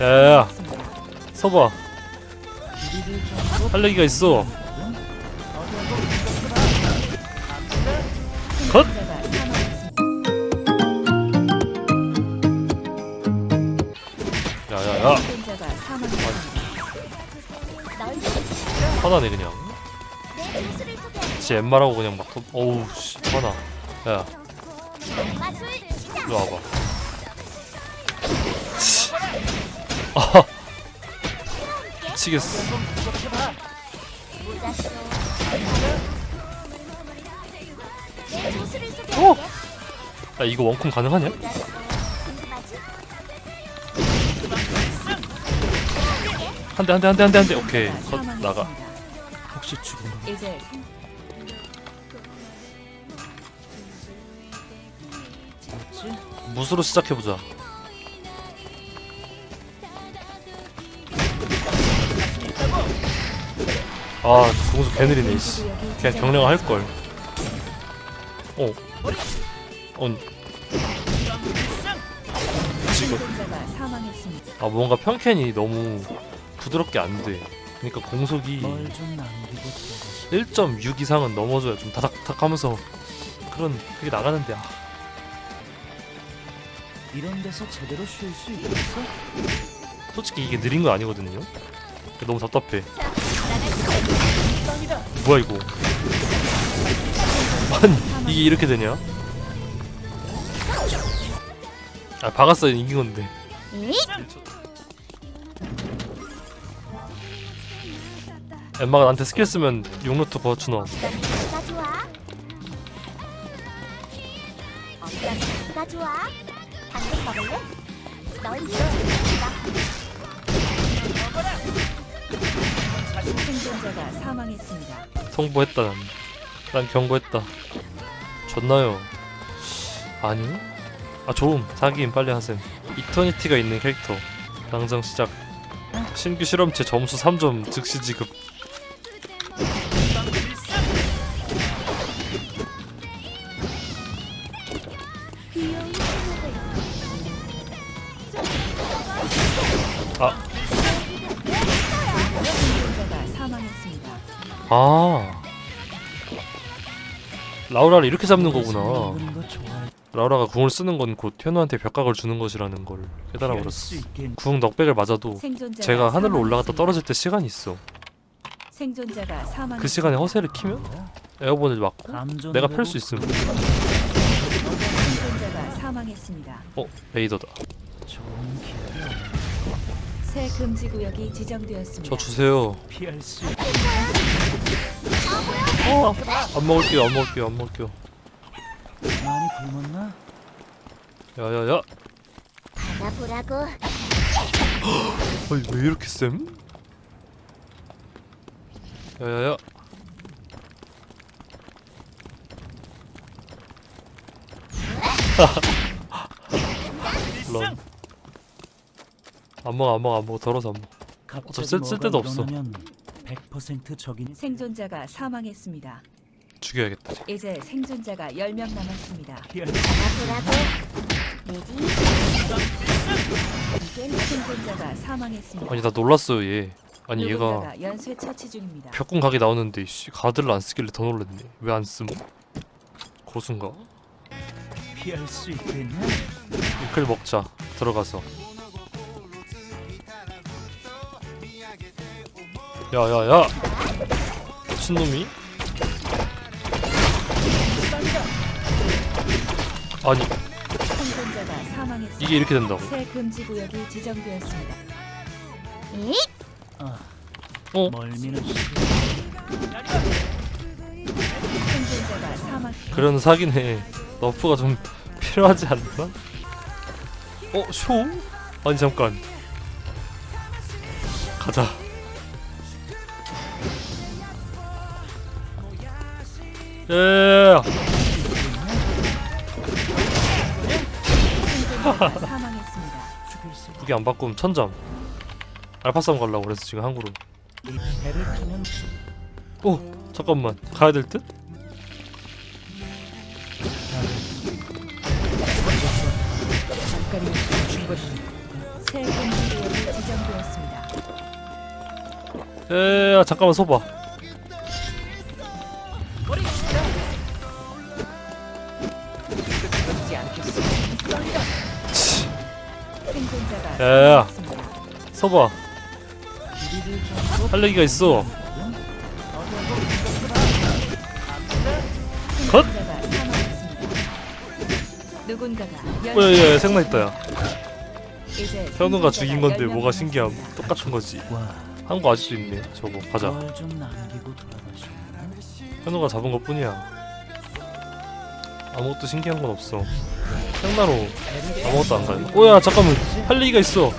야야야. 사망했습니다. 서봐 할 얘기가 있어 컷! 야야야. 화나네 그냥 지 엠마라고 그냥 막 더... 어우 씨 화나 야 이리 와봐 아 미치겠어 어! 야 이거 원콤 가능하냐? 한대 한대 한대 한대 한대 오케이 컷 나가. 혹시 죽은 거 이제? 무수로 시작해보자 아 공수 개느리네 이씨. 그냥 경량 할걸. 어. 어. 아 뭔가 평캔이 너무 부드럽게 안돼. 그러니까 공속이 뭘좀 남기고 들어가시 1.6 이상은 넘어줘야 좀 다닥다닥 하면서 그런 그게 나가는데 아, 이런 데서 제대로 쉴 수 있겠어? 솔직히 이게 느린 건 아니거든요? 너무 답답해 뭐야 이거 아니 이게 이렇게 되냐 아 박았어 이긴 건데 엠마가 나한테 스킬 쓰면 용루트 버추 넣어 나 좋아. 당근 먹을래? 널 밀어줄까? 생존자가 사망했습니다. 통보했다 난, 난 경고했다. 줬나요? 아니? 아 좋음. 사기임 빨리 하셈. 이터니티가 있는 캐릭터. 당장 시작. 신규 실험체 점수 3점 즉시 지급. 아, 아 라우라를 이렇게 잡는 거구나 라우라가 궁을 쓰는 건 곧 현우한테 벽각을 주는 것이라는 걸 깨달아 버렸어 궁 넉백을 맞아도 제가 하늘로 올라갔다. 떨어질 때 시간이 있어. 그 시간에 허세를 키면 에어본을 맞고 내가 펼 수 있음. 어? 레이더다 좋은 기회 새 금지 구역이 지정되었습니다. 저 주세요 피할 수 어, 안 먹을게요 안 먹을게요 안 먹을게요 많이 굶었나? 야야야 받아보라고. 아니 왜 이렇게 쌤? 야야야 런. 안 먹어 안 먹어 안 먹어 더러서 안 먹어 갑자기 쓸- 쓸 데도 없어. 일어나면 100% 적인 생존자가 사망했습니다. 죽여야겠다 이제 생존자가 10명 남았습니다. 받아보라고. 내지. 생존자가 사망했습니다. 아니 나 놀랐어요 얘 아니 얘가 누군가가 연쇄 처치 중입니다. 벽궁 각이 나오는데 씨 가드를 안 쓰길래 더 놀랐네 왜 안 쓰모? 고순가? 피할 수 있겠냐? 이클 먹자 들어가서 야야야 미친놈이? 아니 생존자가 사망했습니다. 이게 이렇게 된다고 새 금지 구역이 지정되었습니다. 어? 멀미는 생존자가 사망. 그런 사기네 너프가 좀 필요하지 않나? 어? 쇼? 아니 잠깐 가자 예 사망했습니다. 무기 안 바꾸면 천점 알파 싸움 가려고 그래서 지금 배를 타면 오 잠깐만 가야 될 듯? 새 구역이 지정되었습니다. 에 잠깐만 서봐. 야야야. 사망했습니다. 서봐. 할 얘기가 있어. 컷! 사망했습니다. 누군가가 야야 야 생나 있다 야. 이제 현우가 생존자가 죽인 건데 10명 뭐가 신기함. 똑같은 거지. 와, 한거 아직도 있네. 저거 가자. 좀 남기고? 현우가 잡은 것 뿐이야. 아무것도 신기한 건 없어. 생나로 아무것도 안 가요. 오야 잠깐만 할 얘기가 있어.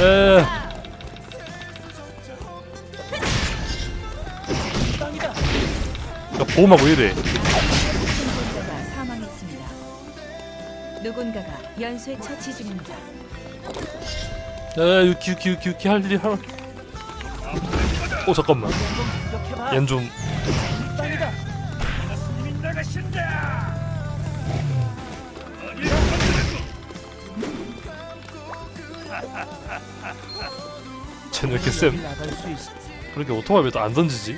에. 야 보호막 왜 이래? 생존자가 사망했습니다. 누군가가 연쇄 처치 중입니다. 야 유키 유키 유키 유키 할 일 할. 오 잠깐만. 얜 좀. 쟤는 왜 이렇게 쌤? 그렇게 오토바이 왜또안 던지지?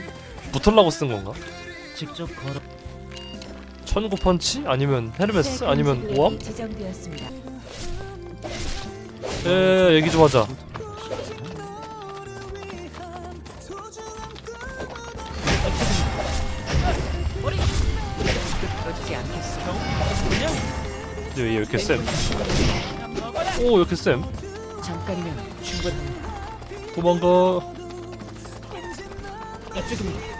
붙으려고 쓴 건가? 직접 걸어. 천구 펀치? 아니면 헤르메스? 새 아니면 오암? 지정되었습니다. 에 얘기 좀 하자. 얘, 얘 이렇게 쌤? 오 이렇게 쌤? 잠깐이면 충분합니다. 도망가. 이쪽입니다.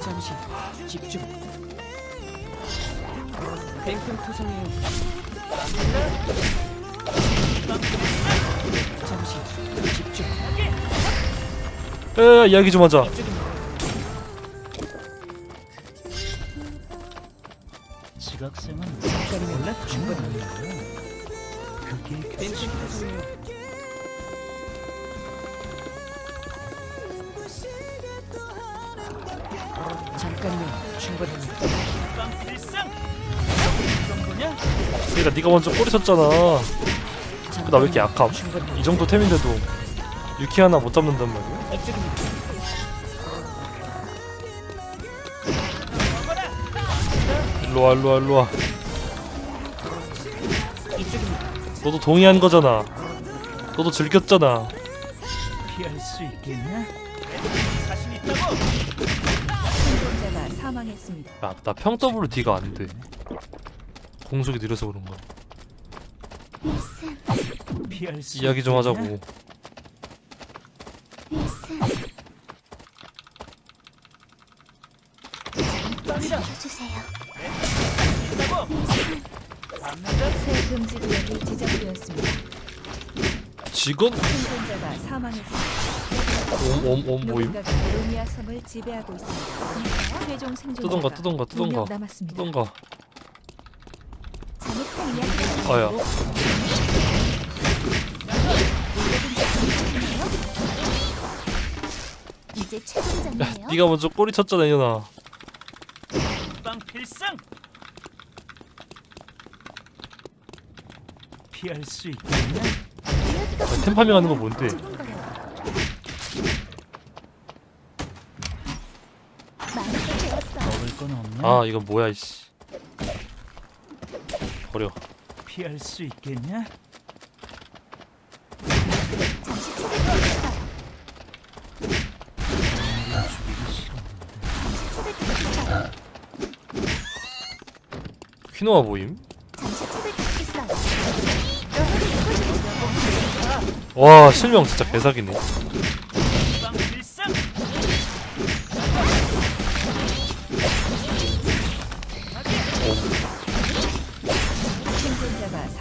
잠시 집중. 뱅큼투성이에요. 잠시 집중. 에 이야기 좀 하자. 지각생은 원래. 그게 뱅큼투성이에요. 잠깐이면 충분합니다. 그러니까 네가 먼저 꼬리 쳤잖아. 나 왜 이렇게 약함? 이 정도 템인데도 유키 하나 못 잡는단 말이야? 일로와 일로와 일로와. 너도 동의한 거잖아. 너도 즐겼잖아. 피할 수 있겠냐? 생존자가 사망했습니다. 야, 나 평더블 D가 안 돼. 공속이 느려서 그런 거야. 피할 수 이야기 좀 있겠냐? 하자고. 살려주세요. 새 금지 구역이 지정되었습니다. 직원? 생존자가 사망했습니다. 옴옴옴 모임. 누군가가 루미아 섬을 지배하고 있습니다. 최종 생존자가 뜨던가 뜨던가 두명 뜨던가 남았습니다. 뜨던가. 잘못한 이야기. 아야. 최종장이에요. 네가 먼저 꼬리 쳤잖아 이년아. 빵 필상. 피할 수 있겠냐? 아, 템파밍 하는 거 뭔데? 많이 배웠어. 먹을 건 없냐? 아 이건 뭐야 이씨. 버려. 피할 수 있겠냐? 퀴노아 있어요. 와 실명 진짜 개사기네.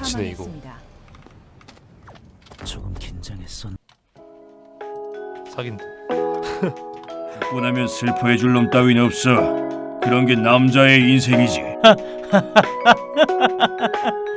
지네, 이거. 조금 긴장했었. 사귄다. 죽고 나면 슬퍼해 줄 놈 따윈 없어. 그런 게 남자의 인생이지.